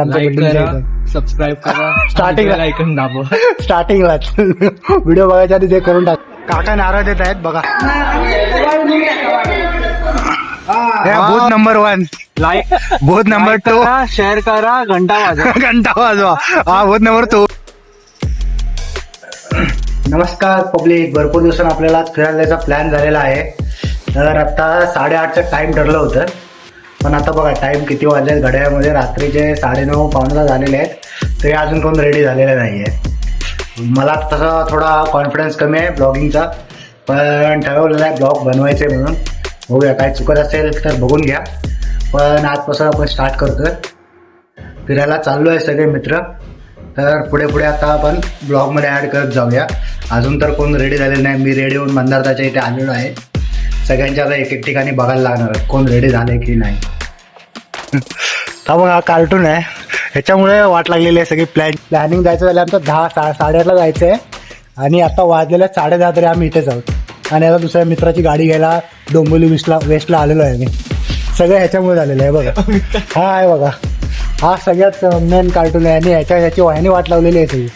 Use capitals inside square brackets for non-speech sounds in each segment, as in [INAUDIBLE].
आमच्या करा. सबस्क्राईब करा [LAUGHS] [LAUGHS] Starting ला. व्हिडिओ बघायच्या आधी ते करून टाक. काका नारळ देत आहेत बघा. हे booth number one like booth number two share करा घंटा वाजवा. [LAUGHS] घंटा वाजवा. हा बूथ नंबर टू नमस्कार पब्लिक भरपूर दिवसांनी आपल्याला आज फिरायला जायचा प्लॅन झालेला आहे. तर आता साडेआठचं टाइम ठरलं होतं. पण आता बघा टाईम किती वाजले घड्याळमध्ये रात्रीचे साडेनऊ पावणेला झालेले आहेत. तरी अजून कोण रेडी झालेले नाही आहे मला तसा थोडा कॉन्फिडन्स कमी आहे ब्लॉगिंगचा पण ठरवलेला आहे ब्लॉग बनवायचे म्हणून. बघूया काय चुकत असेल तर बघून घ्या. पण आजपासून आपण स्टार्ट करतोय. फिरायला चाललो आहे सगळे मित्र. तर पुढे पुढे आता आपण ब्लॉगमध्ये ॲड करत जाऊया. अजून तर कोण रेडी झालेलं नाही. मी रेडी होऊन मंदारताच्या इथे आलेलो आहे. सगळ्यांच्या आता एक एक ठिकाणी बघायला लागणार कोण रेडी झाले की नाही. हा बघा हा कार्टून आहे. ह्याच्यामुळे वाट लागलेली आहे सगळी प्लॅन प्लॅनिंग जायचं झालं आमचं दहा सा साडेआठला जायचं आहे. आणि आता वाजलेल्या साडे दहा तरी आम्ही इथेच आहोत आणि आता दुसऱ्या मित्राची गाडी घ्यायला डोंबिवली वेस्टला वेस्टला आलेलो आहे मी. सगळं ह्याच्यामुळे झालेलं आहे बघा. हा आहे बघा. हा सगळ्यात मेन कार्टून आहे. आणि ह्याच्या ह्याची वाहिनी वाट लावलेली आहे सगळी.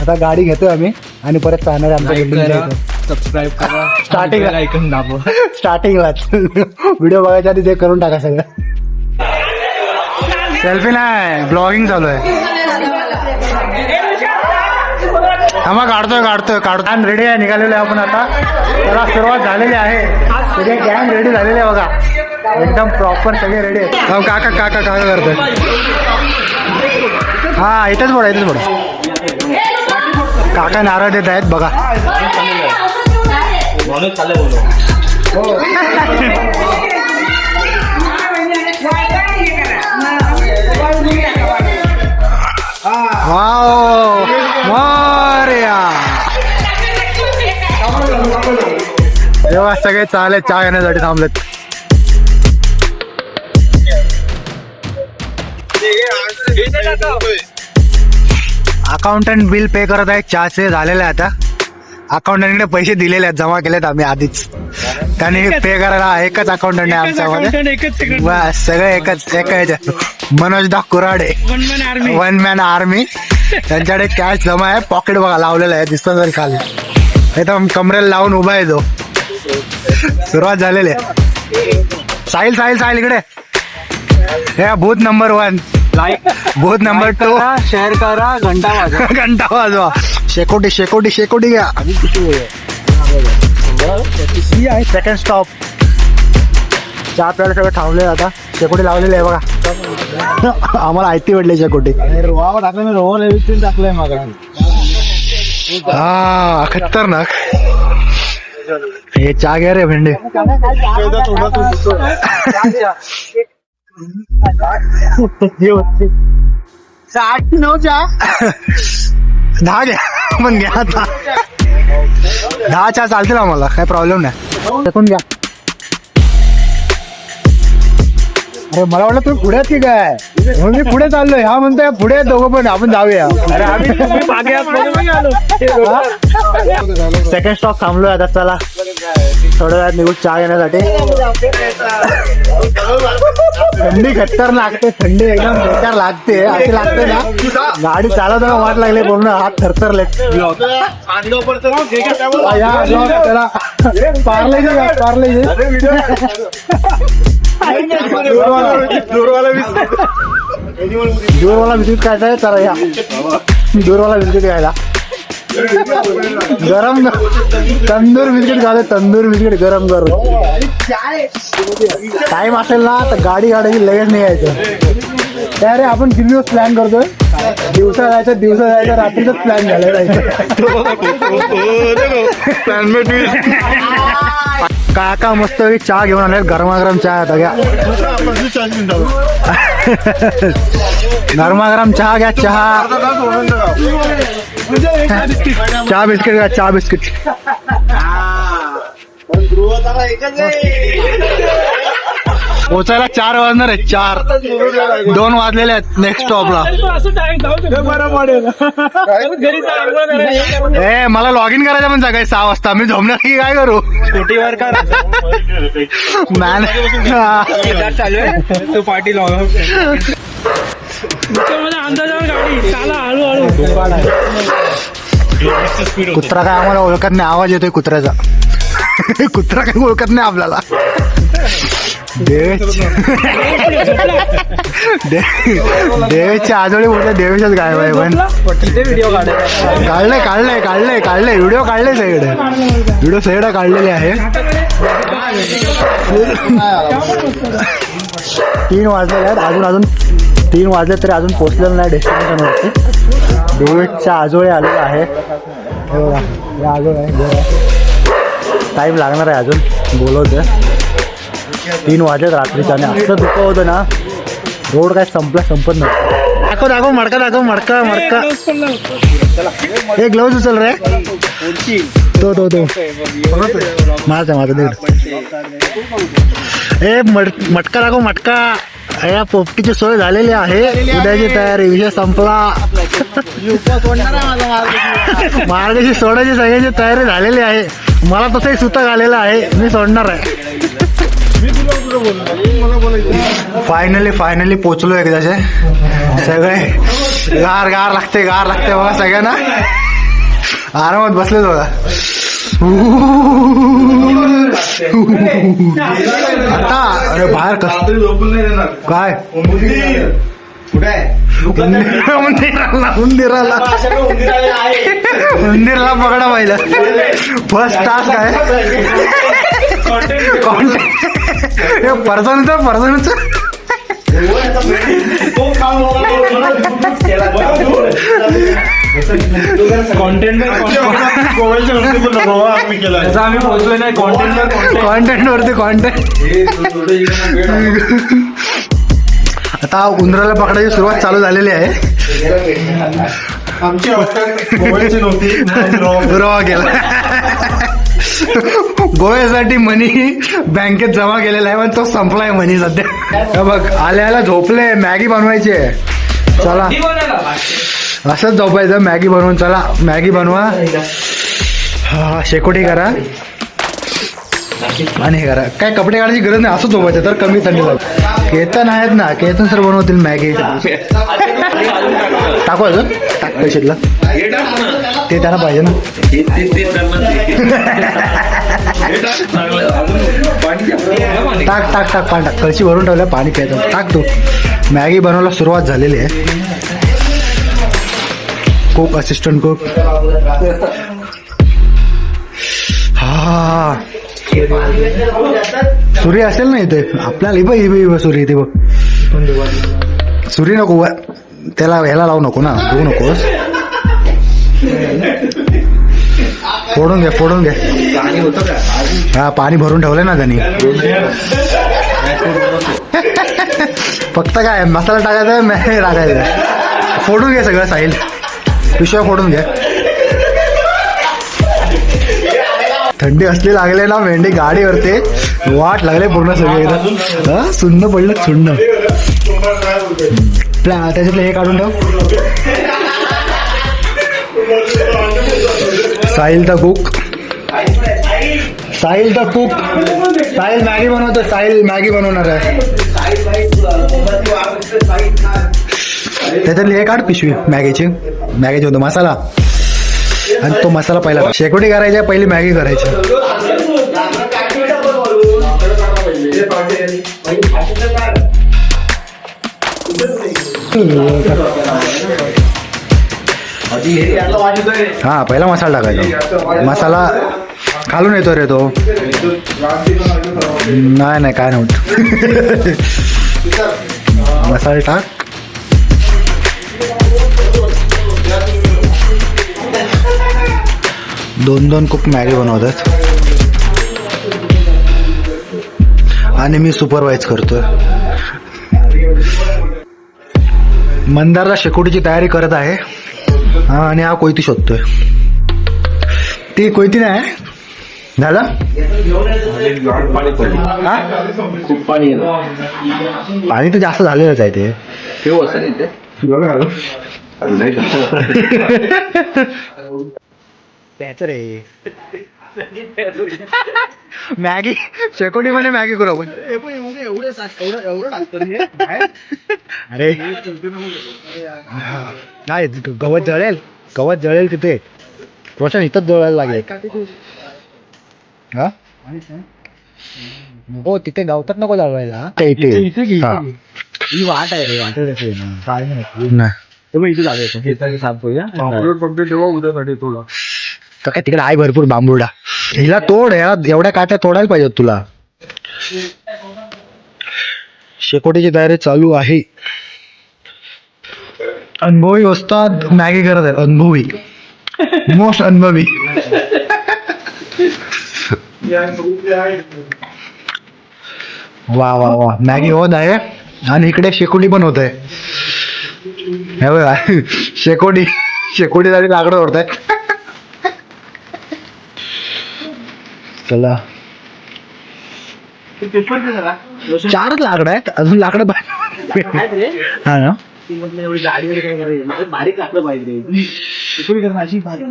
आता गाडी घेतोय आम्ही. आणि परत चालणार आहे आमच्या इथं. सबस्क्राईब करा. ला. ऐकून दाबवा स्टार्टिंगलाच व्हिडिओ बघायच्या आधी ते करून टाका सगळं. सेल्फी नाही ब्लॉगिंग चालू आहे. थांबा काढतोय काढतोय काढतोय. आणि रेडी आहे निघालेलो आहे आपण आता. त्याला सुरुवात झालेली आहे. सगळे गॅंग रेडी झालेले आहे बघा. एकदम प्रॉपर सगळे रेडी आहेत. हो, काका काका काका करतोय. हा इथेच बोला इथेच बोला. काका नारळ देत आहेत बघा. वाव मोरया तेव्हा सगळे चालले चहा घेण्यासाठी थांबलेत. अकाउंटंट बिल पे करत आहे चहाचे झालेले आहे आता. अकाउंटंटकडे पैसे दिलेले आहेत जमा केलेत आम्ही आधीच. त्यांनी पे करायला एकच अकाउंटंट आहे आमच्यामध्ये. बस सगळं एकच एक ह्याच्यात. Manoj da Kurade. One man army त्यांच्याकडे कॅश जमा आहे पॉकेट बघा लावलेलं आहे दिसतं तरी खाली. एकदम कमरेला लावून उभा आहे तो. सुरुवात झालेली आहे. साहिल साहिल साहिल इकडे. हे booth number one like booth number two share करा घंटा वाजवा. [LAUGHS] घंटा वाजवा. शेकोटी शेकोटी शेकोटी घ्या. सेकंड स्टॉप चहा प्यायला सगळं थांबले आता. शेकोटी लावलेली आहे बघा. [LAUGHS] आम्हाला आयती भेटली शेकोटी. रोवा टाकलं मी रोवा टाकलंय मागा. हा खतरनाक. हे चहा घ्या रे भेंडे. [LAUGHS] [LAUGHS] आठ नऊ चहा. दहा घ्या. पण घ्या आता. दहा चहा चालतील आम्हाला काय प्रॉब्लेम नाही. टाकून घ्या. अरे मला वाटलं तुम्ही पुढे की काय? म्हणून मी पुढे चाललोय. हा म्हणतोय पुढे दोघं पण आपण जाऊया. अरे आम्ही मागे आलो सेकंड स्टॉप थांबलोय आता चला. थोड्या वेळात निघू चहा घेण्यासाठी. थंडी खतर लागते थंडी एकदम बेकार लागते अशी लागते ना. गाडी चालवताना वाट लागली पूर्ण हात थरथरले. त्याला. पार्ले पार्ले दूरवाला खायचा आहे चला या. दूरवाला बिस्किट घ्यायला गरम तंदूर बिस्किट खाते तंदूर बिस्किट गरम करून. टाइम असेल ना तर गाडी गाडी लगेच नाही यायचं त्या रे आपण किती दिवस प्लॅन करतोय? दिवसा जायचं दिवसा जायचं रात्रीचाच प्लॅन झालेला काका मस्त चहा घेऊन आले गरमागरम चहा आता घ्या. [LAUGHS] गरमागरम चहा घ्या चहा. चहा बिस्किट। घ्या चहा बिस्किट पोचायला चार वाजणार आहे चार. दोन वाजलेले आहेत नेक्स्ट स्टॉपला ए मला लॉग इन करायचं पण सकाळी सहा वाजता. मी झोपणार की काय करू? स्कूटीवर का? मॅन [LAUGHS] चालू आहे. तू पार्टी लाव अंदाजावर गाडी चाला हळूहळू. कुत्रा काय आम्हाला ओळखत नाही आवाज येतोय कुत्र्याचा. [LAUGHS] कुत्रा काय ओळखत नाही आपल्याला. देवेश [LAUGHS] दे- देवेशच्या आजोळी बोलते देवेशच गायब आहे पण काढलंय काढलंय काढलंय काढलंय. व्हिडिओ काढले सगळे. व्हिडिओ सगळे काढलेले आहे. तीन वाजलेले आहेत अजून अजून तीन वाजले तरी अजून पोचलेलं नाही डेस्टिनेशनवरती वरती. आजोळे आलेला आहे. हे बघा आजोळ. आहे टाईम लागणार आहे अजून. बोलवतं तीन वाजलेत रात्रीचं आणि असं दुःख होतं ना रोड काय संपला संपत नव्हतं दाखव दाखव मडका दाखव मडका मडका. हे ग्लव्ज उचल रे. तो तो तो. माझा माझा तिकडे ए मट मटका दाखव मटका. या पोपटीची सोय झालेली आहे. उद्याची तयारी विषय संपला. मार्गाची सोडायची सगळ्याची तयारी झालेली आहे. मला तसंही सुतक आलेलं आहे. मी सोडणार आहे. फायनली फायनली पोचलो एकदाचे. सगळे गार गार लागते गार लागते बघा सगळ्यांना. आरामात बसलेच बघा. आता अरे बाहेर कस काय? उंदीराला. उंदीराला. उंदीरला पकडा पाहिलं. फर्स्ट टास्क आहे. हे पर्सनचं पर्सनचं कॉन्टेंट आम्ही पोहोचलो नाही कॉन्टेंट कॉन्टेंट वरती कॉन्टेंट आता उंदराला पकडायची सुरुवात चालू झालेली आहे. आमची रवा गेला गोव्यासाठी मनी बँकेत जमा केलेला आहे पण तो संपलाय मनी सध्या. हे बघ आल्या आल्या झोपले मॅगी बनवायची आहे. चला. असंच झोपायचं. मॅगी बनवून चला. मॅगी बनवा. हा शेकोटी करा. आणि हे करा. काय कपडे काढायची गरज नाही असं झोपायचं. तर कमी थंडी लागते. केतन आहेत ना केतन सर बनवतील मॅगी. टाकू अजून? टाक पैशातला. ते त्यांना पाहिजे ना. टाक टाक टाक पाणी टाक कळशी भरून ठेवल्या पाणी प्यायचं टाक तू. मॅगी बनवायला सुरुवात झालेली आहे. कुक असिस्टंट कुक हा. सुरी असेल ना इथे? आपल्याला इबा इबा इबा सुरी इथे बघ. सुरी नको त्याला ह्याला लावू नको ना घेऊ नकोस. फोडून घे फोडून घ्या. हा पाणी भरून ठेवलंय ना त्यांनी. फक्त काय मसाला टाकायचा टाकायचा फोडून घे सगळं साहिल. पिशव्या फोडून घ्या थंडी असली लागले ना मेंढी गाडीवरती. वाट लागले पूर्ण सगळे एकदम सुन्न पडलं सुन्न. प्लॅन त्याच्यातलं हे काढून ठेव. Sahil the cook. Sahil the cook. Sahil Maggi बनवतो साहिल मॅगी बनवणार आहे. त्याच्यातली हे काढ पिशवी मॅगीची. मॅगीचे होतो मसाला. आणि तो मसाला पहिला शेकोटी करायची आहे, पहिली मॅगी करायची. हा पहिला मसाला टाकायचा. मसाला खालून येतो रे तो. नाही नाही काय नव्हतं. [LAUGHS] मसाला टाक. दोन दोन कुक मॅगी बनवतात. आणि मी सुपरवाईज करतोय. मंदारला शेकोटीची तयारी करत आहे. हा आणि हा कोयती शोधतोय. ती कोयती नाही झालं? हा? खूप पाणी पाणी तर जास्त झालेलंच आहे ते. ठेवू [LAUGHS] असं इथे त्याच रे मॅगी शेकोटी मध्ये मॅगी करू आपण. अरे. नाही गवत जळेल. गवत जळेल तिथे. रोशन इथंच जळायला लागेल. हा? हो तिथे गावतात नको जळवायला इथे हा. ही वाट आहे रे वाट नाही. इथे जाऊया साफ करूया. फक्त तेव्हा उद्यासाठी तुला तर काय तिकडे आहे भरपूर बांबुडा. हिला तोड या एवढ्या काट्या तोडायला पाहिजेत तुला. शेकोटीची तयारी चालू आहे. अनुभवी वस्ताद मॅगी करत आहेत. अनुभवी. मोस्ट अनुभवी. वा वा वा. मॅगी होत आहे. आणि इकडे शेकोटी पण होत आहे. शेकोटी शेकोटी साठी लाकडं ओढत आहे चला. चारच लाकडं आहेत. अजून लाकडं बाहेर हा ना? एवढी गाडी वगैरे काय करायची? बारीक लागलं पाहिजे अशी पाहिजे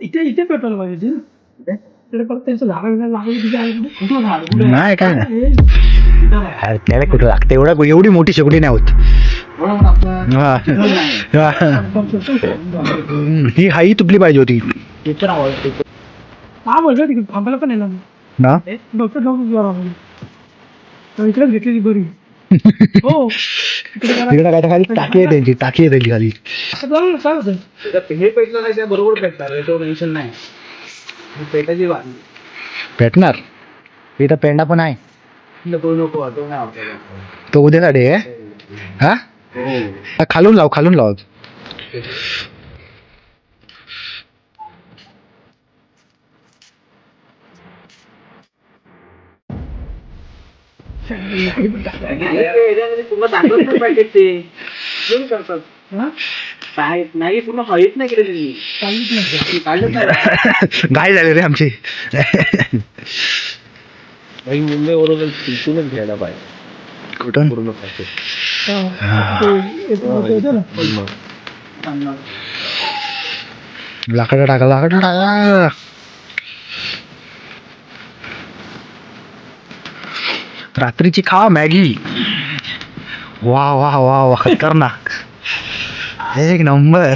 इथे इथे पेट्रोल पाहिजे? नाही काय नाही. त्याला कुठं लागतं? एवढं एवढी मोठी शेकोटी नाही होत. आपलं हा. हाई तुटली पाहिजे होती. हा बोलतो तिकडे. थांबायला पण येणार ना? डॉक्टर डॉक्टर इकडेच घेतलेली बरी. [LAUGHS] हो. इकडे जरा- तिकडे काय तर खाली? टाकी आहे त्यांची. टाकी आहे त्यांची खाली. चालेल. हे पेटलं नाही त्या बरोबर पेटणार याच्यावर टेन्शन नाही. ही पेटाची वाट भेटणार इथं पेंडा पण आहे. नको नको तो नाही तो उद्यासाठी आहे? हा, खालून लाव खालून लाव पूर्ण दाखवत नाही पाहिजे ते घेऊन करतात काय नाही पूर्ण हळीत नाही केलं त्यांनी नाही घाई झाली रे आमची. मुंबई बरोबर तिथूनच घ्यायला पाहिजे. कुठून? पूर्ण पॅकेज लाकडं टाका लाकडं टाका रात्रीची खा मॅगी वा वा वा वा खतरनाक एक नंबर